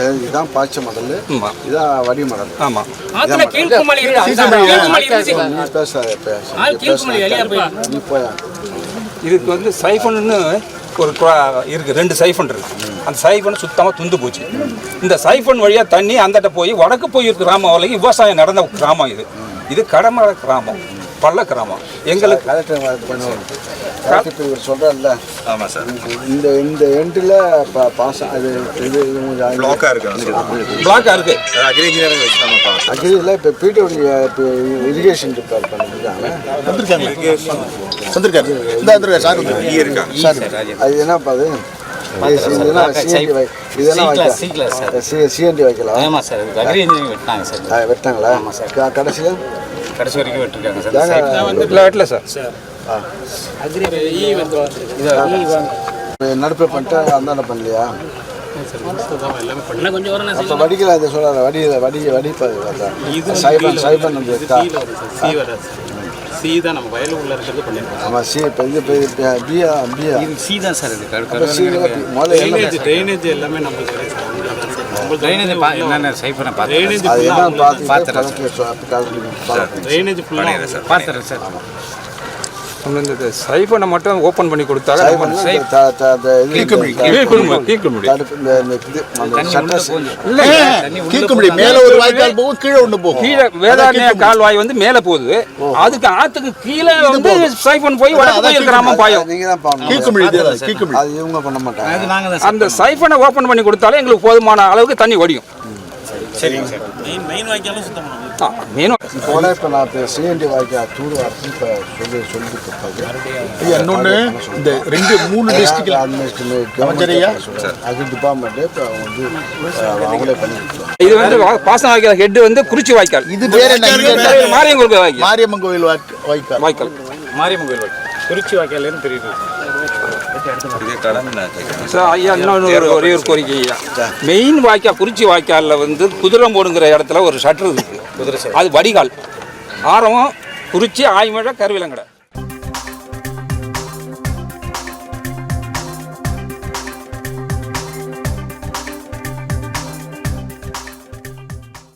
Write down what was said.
இது- இதுதான் பாய்ச்ச மாடல். ஆமாம் இதான் வடி மாடல். ஆத்துல கீழ்குமலி நீ பேசாத பேச. நீ போய். இதுக்கு வந்து சைஃபன்னு ஒரு குழா- இருக்கு. ரெண்டு சைஃபன் இருக்கு. அந்த சைஃபன் சுத்தமாக துண்டு போச்சு. இந்த சைஃபன் வழியாக தண்ணி அந்தட்ட போய் வடக்கு போய் கிராமம் வரைக்கும் விவசாயம் நடந்த கிராமம் இது. இது கடமர கிராமம். பள்ள கிராமம் எங்களுக்கு கலெக்டர் பண்ணுவோம். கலெக்டர் இவர் சொல்கிறார்ல ஆமாம் சார். இந்த இந்த எண்டில் பாசம் அது இது பிளாக்காக இருக்கு பிளாக்காக இருக்கு. அக்ரி இன்ஜினியரிங் வச்சு நம்ம பார்க்கலாம் அக்ரியில் இப்போ பிடபிள்யூ இப்போ இரிகேஷன் ரிப்பேர் பண்ணிருக்காங்க வந்திருக்காரு. இந்த வந்திருக்காரு சார் இருக்காங்க. அது என்னப்பா அது? சிஎன்டி வைக்கலாம். ஆமாம் சார். இது அக்ரி இன்ஜினியரிங் வெட்டினாங்க சார். ஆ, வெட்டாங்களா க- கடைசியில் கடைசி வரைக்கும் வெட்டிருக்காங்க சார். இல்லை வெட்டல சார்? நடுப்பு பண்ணிட்டு அந்தாண்ட பண்ணலையா? வடிக்கல அதை சொல்கிறாங்க வடி வடி வடிப்பது சைபன் சைபன் சி தான் நம்ம வயல் உள்ள இருக்கிறது பண்ணிருக்கோம். ஆமாம் சி இப்போ இது பியா பியா சி தான் சார் இது. ட்ரைனேஜ் எல்லாமே. நம்மளுக்கு ட்ரைனேஜ் என்னென்ன சைஃபரை பார்த்து ட்ரைனேஜ் அது ஃபுல்லாக என்ன பார்த்து பார்த்து ட்ரைனேஜ் ஃபுல்லாக சார் பார்த்துறேன் சார் இந்த சைஃபனை மட்டும் ஓப்பன் பண்ணி கொடுத்தாங்க மேல ஒரு வாய்க்கால் போகும் கீழே ஒண்ணு போகும். கீழே வேதாரண்ய கால்வாய் வந்து மேலே போகுது. அதுக்கு ஆத்துக்கு கீழே வந்து சைஃபன் போய் வடக்கு கிராமம் பாயும். அது இவங்க பண்ண மாட்டாங்க. அந்த சைஃபனை ஓப்பன் பண்ணி கொடுத்தாலே எங்களுக்கு போதுமான அளவுக்கு தண்ணி வடியும். சரிங்க சார். போல இப்போ நான் இப்போ சிஎன்டி வாய்க்கா தூர் இப்போ சொல்லி இன்னொன்னு இந்த ரெண்டு மூணு டிஸ்ட்ரிக்ட்ல அமைச்சரையா? அது டிபார்ட்மெண்ட்டு இப்போ வந்து அவங்களே இது வந்து பாசன வாய்க்கால் ஹெட் வந்து குறிச்சி வாய்க்கால். இது பேர் என்ன? மாரியங்கோல் வாய்க்கால். மாரியம்மன் கோயில் வாய்க்க- வாய்க்கால். வாய்க்கால். மாரியம்மன் கோயில் திருச்சி வாய்க்காலேருந்து தெரியுது. சார் ஐயா இன்னொன்று ஒரு ஒரே கோரிக்கை ஐயா. மெயின் வாய்க்கால் குறிச்சி வாய்க்காலில் வந்து குதிரம்போடுங்கிற இடத்துல ஒரு ஷட்டர் இருக்கு. குதிரை அது வடிகால். ஆரம்பம் குறிச்சி ஆய்மழை கருவிலங்கடை.